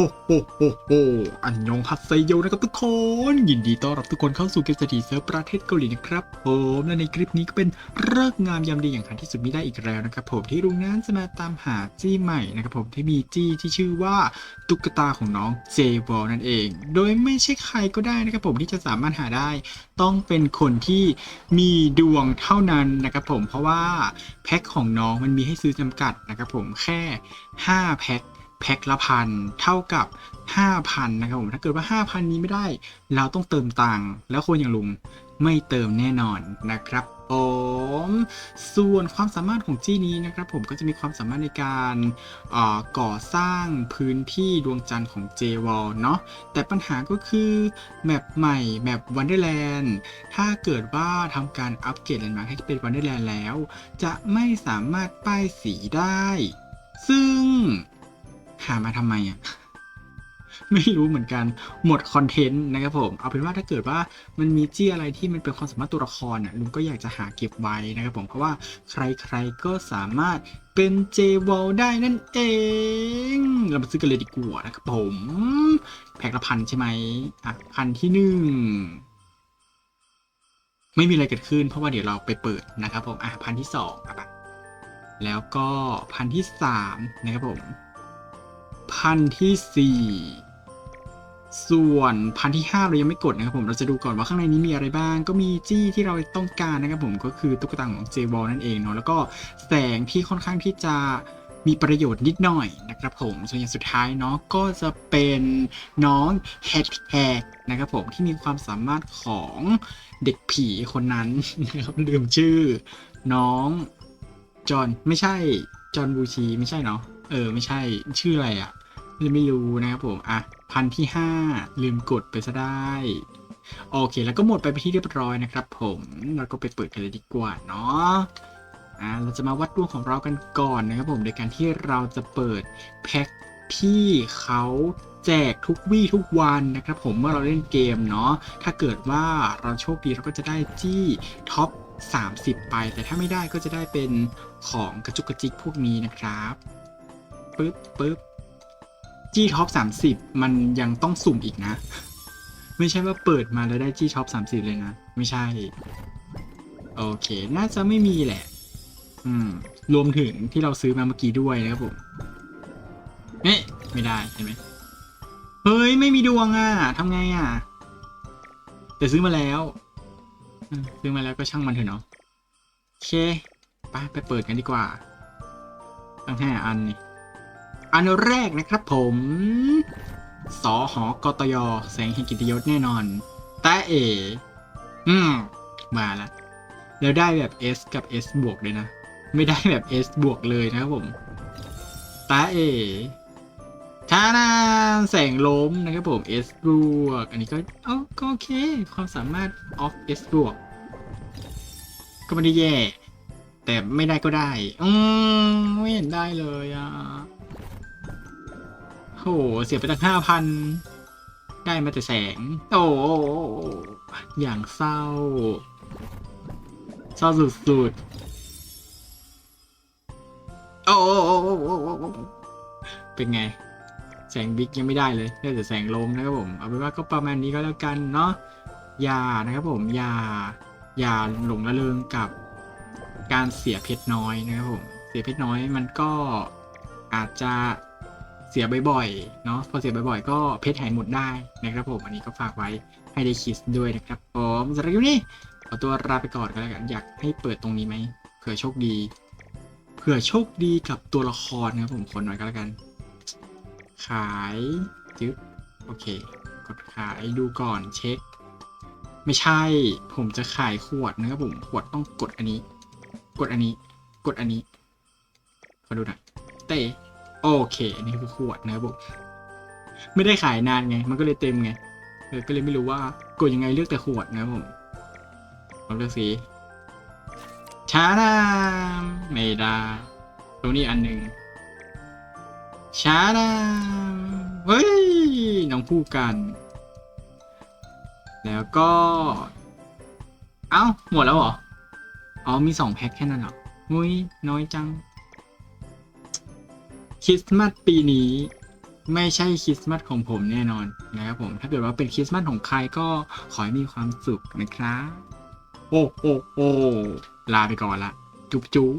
โหโหโหอันยองฮัตไซโยนะครับทุกคน ยินดีต้อนรับทุกคนเข้าสู่เกมสตรีเซิร์ฟประเทศเกาหลีนะครับผมและในคลิปนี้ก็เป็นเลิกษ์งามยามดีอย่างหาที่สุดม่ได้อีกแล้วนะครับผมที่ลุงนั้นจะมาตามหาจี้ใหม่นะครับผมที่มีจี้ที่ชื่อว่าตุ๊กตาของน้องเจวอลนั่นเอง โดยไม่ใช่ใครก็ได้นะครับผมที่จะสามารถหาได้ ต้องเป็นคนที่มีดวงเท่านั้นนะครับผมเพราะว่าแพ็คของน้องมันมีให้ซื้อจำกัดนะครับผมแค่ 5 แพ็ค แพ็คละพันเท่ากับ 5,000 นะครับผม ถ้าเกิดว่า 5,000 นี้ไม่ได้ เราต้องเติมตังค์แล้วคนอย่างลุงไม่เติมแน่นอนนะครับผมส่วนความสามารถของจี้นี้นะครับ ผมก็จะมีความสามารถในการก่อสร้างพื้นที่ดวงจันทร์ของ j w a l เนาะแต่ปัญหาก็คือแมปใหม่แมป Wonderland ถ้าเกิดว่าทำการอัปเกรดแลนด์มาร์คให้เป็น Wonderland แล้ว จะไม่สามารถป้ายสีได้ ซึ่งามาทำไมอะไม่รู้เหมือนกันหมดคอนเทนต์นะครับผม เอาเป็นว่าถ้าเกิดว่ามันมีจี้อะไรที่มันเป็นความสามารถตัวละครอะลุงก็อยากจะหาเก็บไว้นะครับผมเพราะว่าใครๆก็สามารถเป็นเจวอลได้นั่นเอง เรามาซื้อกันเลยดีกว่านะครับผม แพ็คละพันใช่ไหมอะพันที่หนึ่งไม่มีอะไรเกิดขึ้น เพราะว่าเดี๋ยวเราไปเปิดนะครับผมอะพันที่สองแล้วก็พันที่สามนะครับผม พันที่สี่ส่วนพันที่ห้าเรายังไม่กดนะครับผมเราจะดูก่อนว่าข้างในนี้มีอะไรบ้าง ก็มีจี้ที่เราต้องการนะครับผมก็คือตุ๊กตาของเจบอลนั่นเองเนาะแล้วก็แสงที่ค่อนข้างที่จะมีประโยชน์นิดหน่อยนะครับผมส่วนอย่างสุดท้ายเนาะก็จะเป็นน้องแฮดแฮกนะครับผมที่มีความสามารถของเด็กผีคนนั้นนะครับลืมชื่อ น้องจอห์นไม่ใช่จอห์นบูชีไม่ใช่เนาะเออไม่ใช่ชื่ออะไรอะ่ ยังไม่รู้นะครับผมอะพันที่ห้าลืมกดไปซะได้ โอเค แล้วก็หมดไปไปที่เรียบร้อยนะครับ ผมเราก็ไปเปิดกันเลยดีกว่าเนาะอ่าเราจะมาวัดดวงของเรากันก่อนนะครับผมโดยการที่เราจะเปิดแพ็คที่เขาแจกทุกวี่ทุกวันนะครับผมเมื่อเราเล่นเกมเนาะถ้าเกิดว่าเราโชคดีเราก็จะได้จี้ท็อป 30 ไป แต่ถ้าไม่ได้ก็จะได้เป็นของกระจุกกระจิกพวกนี้นะครับปึ๊บปึ๊บ จี้ท็อป30มันยังต้องสุ่มอีกนะ ไม่ใช่ว่าเปิดมาแล้วได้จี้ท็อป30เลยนะ ไม่ใช่ โอเค น่าจะไม่มีแหละ อืม รวมถึงที่เราซื้อมาเมื่อกี้ด้วยนะครับผมเอ๊ะไม่ได้เห็นไหมเฮ้ย ไม่มีดวงอะทำไงอะ แต่ซื้อมาแล้วซื้อมาแล้วก็ช่างมันเถอะเนาะโอเค ไปไปเปิดกันดีกว่า ตั้งห้าอันนี่ อันแรกนะครับผม สอหอกตยแสงแห่งกิตยศแน่นอนแต่เอ อืม มาละแล้วได้แบบ S กับ S บวกเลยนะ ไม่ได้แบบ S บวกเลยนะครับผมตาเอชานาแสงล้มนะครับผม S บวก อันนี้ก็เอ้าก็โอเค ความสามารถ of S บวก ก็ไม่ได้แย่ แต่ไม่ได้ก็ได้ อืม ไม่เห็นได้เลยอะ โหเสียไปตั้งห้าพันได้มาแต่แสง โอ้อย่างเศร้า เศร้าสุดๆ โอ้เป็นไง แสงบิ๊กยังไม่ได้เลยได้แต่แสงลมนะครับผม เอาเป็นว่าก็ประมาณนี้ก็แล้วกันเนาะอย่านะครับผมอย่าอย่าหลงระเริงกับการเสียเพชรน้อยนะครับผม เสียเพชรน้อยมันก็อาจจะ เสียบ่อยๆเนาะพอเสียบ่อยๆ ก็เพชรหายหมดได้นะครับผมอันนี้ก็ฝากไว้ให้ได้คิดด้วยนะครับผมสำหรับคลิปนี้ขอตัวลาไปก่อนก็แล้วกันอยากให้เปิดตรงนี้ไหมเผื่อโชคดีเผื่อโชคดีกับตัวละครนะครับผมคนหน่อยก็แล้วกัน ขายจึ๊บโอเค กดขายดูก่อนเช็ค ไม่ใช่ผมจะขายขวดนะครับผมขวดต้องกดอันนี้ กดอันนี้ กดอันนี้ขอดูหน่อยเตะ โอเค อันนี้คือขวดนะครับผมไม่ได้ขายนานไง มันก็เลยเต็มไงเออก็เลยไม่รู้ว่ากดยังไงเลือกแต่ขวดนะครับผมเลือกสีชาดามไม่ได้ตรงนี้อันหนึ่งชาดามเฮ้ย น้องคู่กัน แล้วก็ เอ้า หมดแล้วเหรอ อ๋อ มีสองแพ็คแค่นั้นเหรอมุ้ยน้อยจัง คริสต์มาสปีนี้ ไม่ใช่คริสต์มาสของผมแน่นอนนะครับผม ถ้าเกิดว่าเป็นคริสต์มาสของใครก็ขอให้มีความสุขนะครับ โอ้โอ้โอ้ลาไปก่อนละ จุ๊บจุ๊บ